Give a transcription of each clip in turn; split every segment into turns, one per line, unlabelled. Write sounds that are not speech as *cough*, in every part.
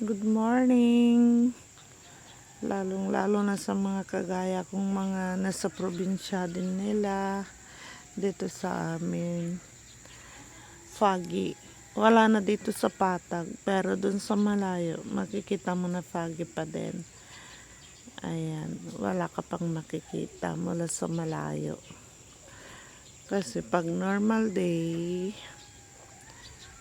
Good morning. Lalong lalo na sa mga kagaya kong mga nasa probinsya din nila dito sa amin. Foggy. Wala na dito sa patag pero dun sa malayo makikita mo na foggy pa din. Ayan, wala ka pang makikita mula sa malayo. Kasi pag normal day,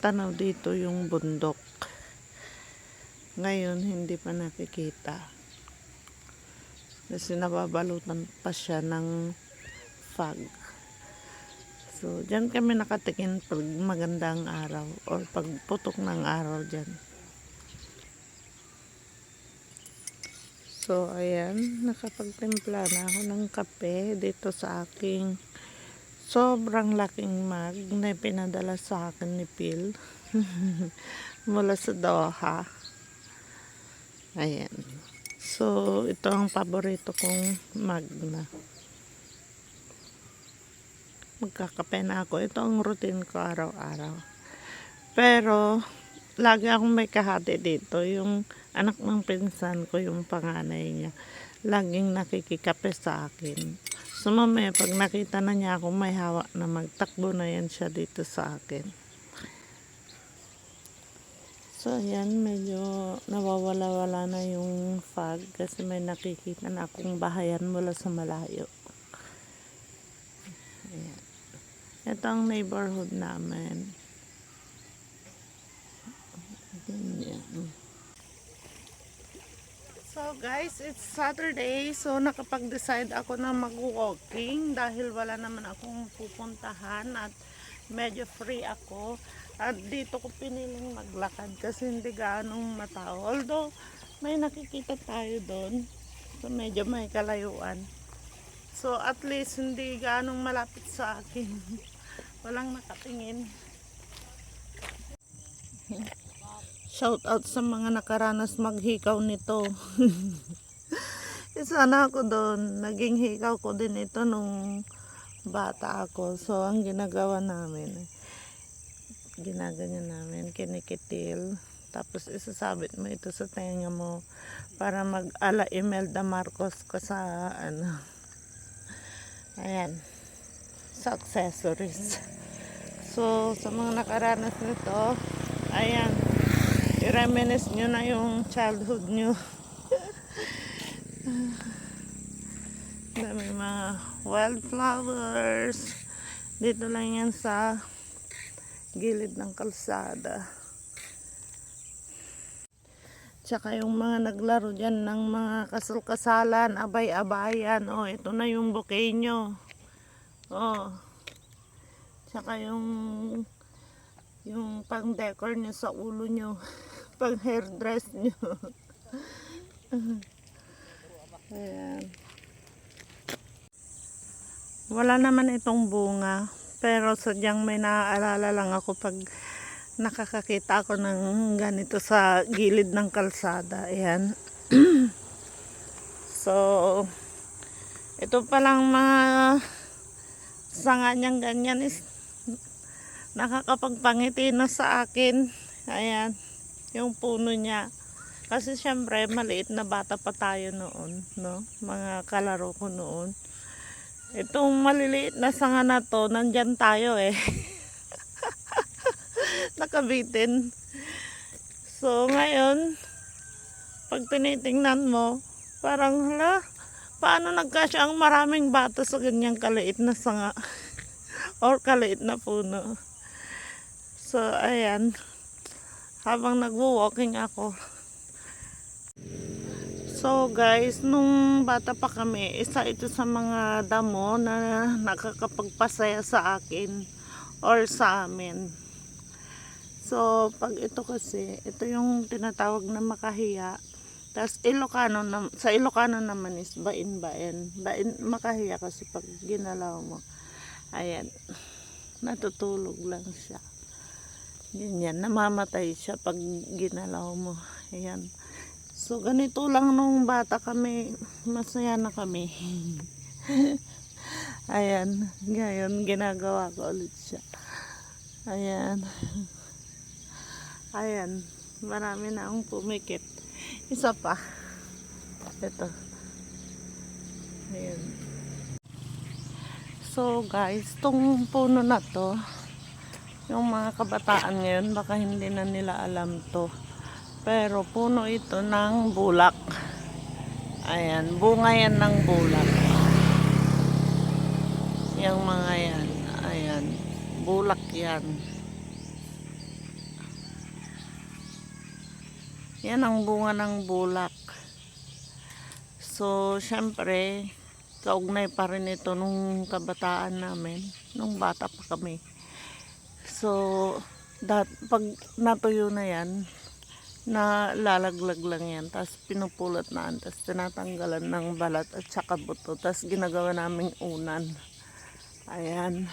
tanaw dito yung bundok. Ngayon, hindi pa nakikita. Kasi nababalutan pa siya ng fog. So, dyan kami nakatingin pag magandang araw or pag putok ng araw dyan. So, ayan, nakapagtimpla na ako ng kape dito sa aking sobrang laking mug na pinadala sa akin ni Phil *laughs* mula sa Doha. Ayan. So, ito ang paborito kong mug na. Magkakape na ako. Ito ang routine ko araw-araw. Pero, lagi akong may kahati dito. Yung anak ng pinsan ko, yung panganay niya, laging nakikikape sa akin. So mamaya pag nakita na niya ako may hawak na magtakbo na yan siya dito sa akin. So ayan, medyo nawawala-wala na yung fog kasi may nakikita na akong bahayan mula sa malayo. Ayan. Ito ang neighborhood namin. Ganyan. So guys, it's Saturday. So nakapag-decide ako na mag-walking dahil wala naman akong pupuntahan at medyo free ako. At dito ko piniling maglakad kasi hindi gaanong matao. Although may nakikita tayo doon. So medyo may kalayuan. So at least hindi gaanong malapit sa akin. *laughs* Walang nakatingin. Shout out sa mga nakaranas maghikaw nito. *laughs* Isa na ako doon. Naging hikaw ko din ito nung bata ako. So, ang ginagawa namin, ginaganyan namin, kinikitil. Tapos isasabit mo ito sa tenga mo para mag-ala Imelda Marcos ka sa ano. Ayan. Sa accessories. So, sa mga nakaranas nito, ayan i-reminisce nyo na yung childhood nyo. *laughs* Dami mga wildflowers. Dito lang yan sa gilid ng kalsada. Tsaka yung mga naglaro dyan ng mga kasal-kasalan, abay-abayan. Oh, ito na yung bouquet nyo. Oh. Tsaka yung yung pang decor nyo sa ulo nyo *laughs* pang hairdress nyo *laughs* ayan wala naman itong bunga pero sadyang may naaalala lang ako pag nakakakita ako ng ganito sa gilid ng kalsada ayan *clears throat* so ito palang mga sanga niyang ganyan is nakakapagpangiti na sa akin. Ayan, yung puno niya. Kasi syempre, maliit na bata pa tayo noon, no? Mga kalaro ko noon. Itong maliliit na sanga na to, nandyan tayo eh. *laughs* Nakabitin. So, ngayon, pag tinitingnan mo, parang, hala, paano nagkasya ang maraming bata sa ganyang kaliit na sanga? *laughs* or kaliit na puno. So, ayan. Habang nagwo-walking ako. So, guys, nung bata pa kami, isa ito sa mga damo na nakakapagpasaya sa akin or sa amin. So, pag ito kasi, ito yung tinatawag na makahiya. Tapos, Ilocano, sa Ilocano naman is bain-bain. Bain, makahiya kasi pag ginalaw mo. Ayan. Natutulog lang siya. Ganyan, namamatay siya pag ginalaw mo. Ayan. So, ganito lang nung bata kami. Masaya na kami. *laughs* Ayan. Ngayon, ginagawa ko ulit siya. Ayan. Ayan. Marami na akong pumikit. Isa pa. Ito. Ayan. So guys, tong puno na to, yung mga kabataan ngayon, baka hindi na nila alam to. Pero puno ito ng bulak. Ayan, bunga yan ng bulak. Yung mga yan, ayan, bulak yan. Yan ang bunga ng bulak. So, syempre, kaugnay pa rin ito nung kabataan namin, nung bata pa kami. So, dat, pag natuyo na yan, na lalaglag lang yan, tapos pinupulot na, tapos tinatanggalan ng balat at saka buto, tapos ginagawa naming unan. Ayan.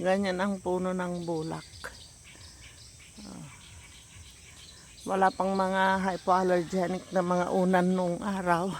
Ganyan ang puno ng bulak. Ah. Wala pang mga hypoallergenic na mga unan nung araw.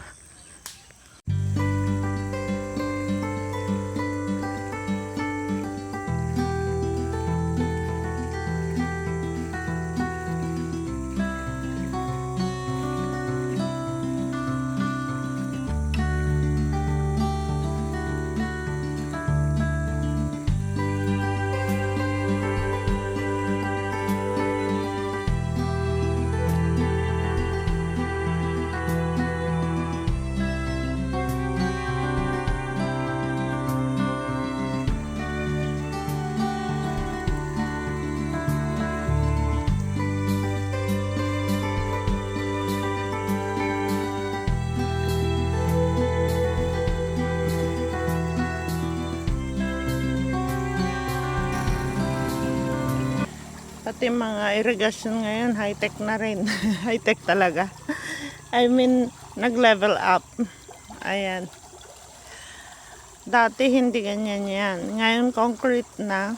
Pati mga irrigation ngayon, high-tech na rin. *laughs* high-tech talaga. I mean, nag-level up. Ayan. Dati hindi ganyan yan. Ngayon concrete na.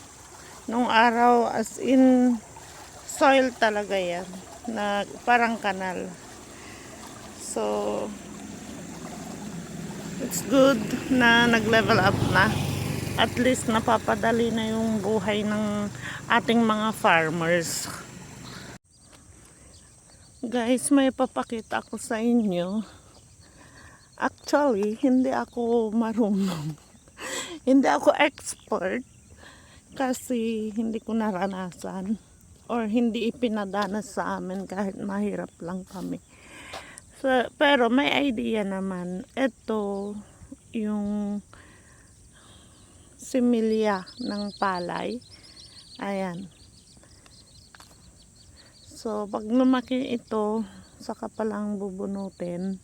Nung araw as in soil talaga yan. Na parang kanal. So, it's good na nag-level up na. At least napapadali na yung buhay ng ating mga farmers. Guys, may papakita ko sa inyo. Actually, hindi ako marunong. *laughs* hindi ako expert kasi hindi ko naranasan or hindi ipinadanas sa amin kahit mahirap lang kami. So, pero may idea naman. Ito yung similya ng palay. Ayan. So, pag lumaki ito, saka palang bubunutin.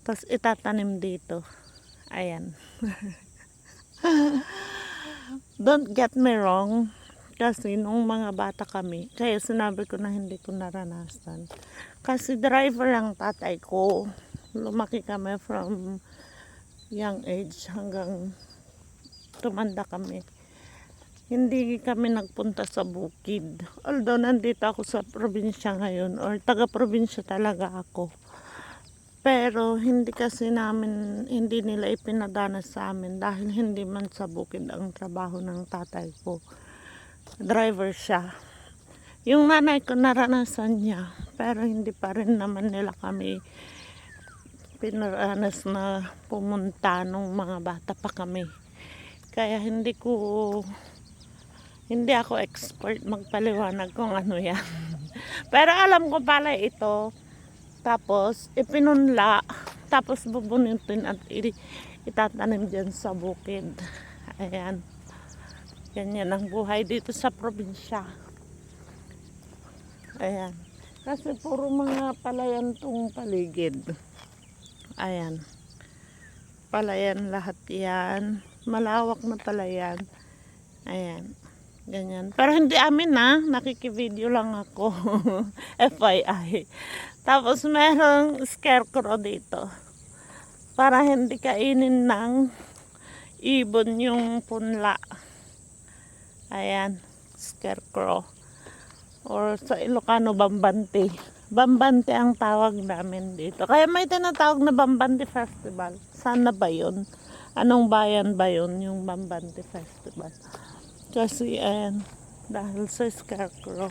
Tapos itatanim dito. Ayan. *laughs* Don't get me wrong. Kasi nung mga bata kami, kaya sinabi ko na hindi ko naranasan. Kasi driver ang tatay ko. Lumaki kami from young age hanggang tumanda kami. Hindi kami nagpunta sa bukid. Although nandito ako sa probinsya ngayon or taga-probinsya talaga ako. Pero hindi kasi namin, hindi nila ipinadana sa amin dahil hindi man sa bukid ang trabaho ng tatay ko. Driver siya. Yung nanay ko naranasan niya, pero hindi pa rin naman nila kami pinaranas na pumunta nung mga bata pa kami. Kaya hindi ko hindi ako expert magpaliwanag kung ano yan. *laughs* Pero alam ko pala ito. Tapos ipinunla. Tapos bubunutin at itatanim dyan sa bukid. Ayan. Ganyan ang buhay dito sa probinsya. Ayan. Kasi puro mga palayan tong paligid. Ayan. Palayan lahat yan. Malawak na palayan. Ayan. Ganyan. Pero hindi amin na. Nakikivideo lang ako. *laughs* FYI. Tapos merong scarecrow dito. Para hindi kainin ng ibon yung punla. Ayan. Scarecrow. Or sa Ilocano, Bambante. Bambante ang tawag namin dito. Kaya may tinatawag na Bambante Festival. Sana ba yun? Anong bayan ba yun, yung Bambante Festival? Kasi, ayan, dahil sa scarecrow.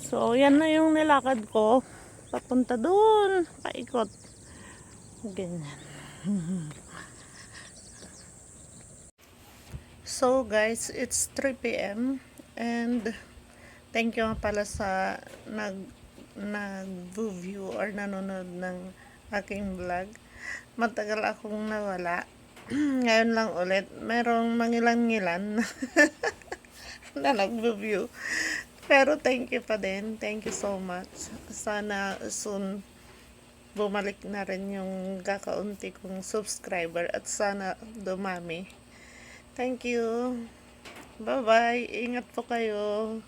So, yan na yung nilakad ko. Papunta doon. Paikot. Ganyan. *laughs* So guys, it's 3 p.m. and thank you pala sa nag nag-view or nanonood ng aking vlog. Matagal akong nawala. Ngayon lang ulit, merong mangilan-ngilan *laughs* na nag-view. Pero thank you pa din. Thank you so much. Sana soon bumalik na rin yung kakaunti kong subscriber at sana dumami. Thank you. Bye-bye. Ingat po kayo.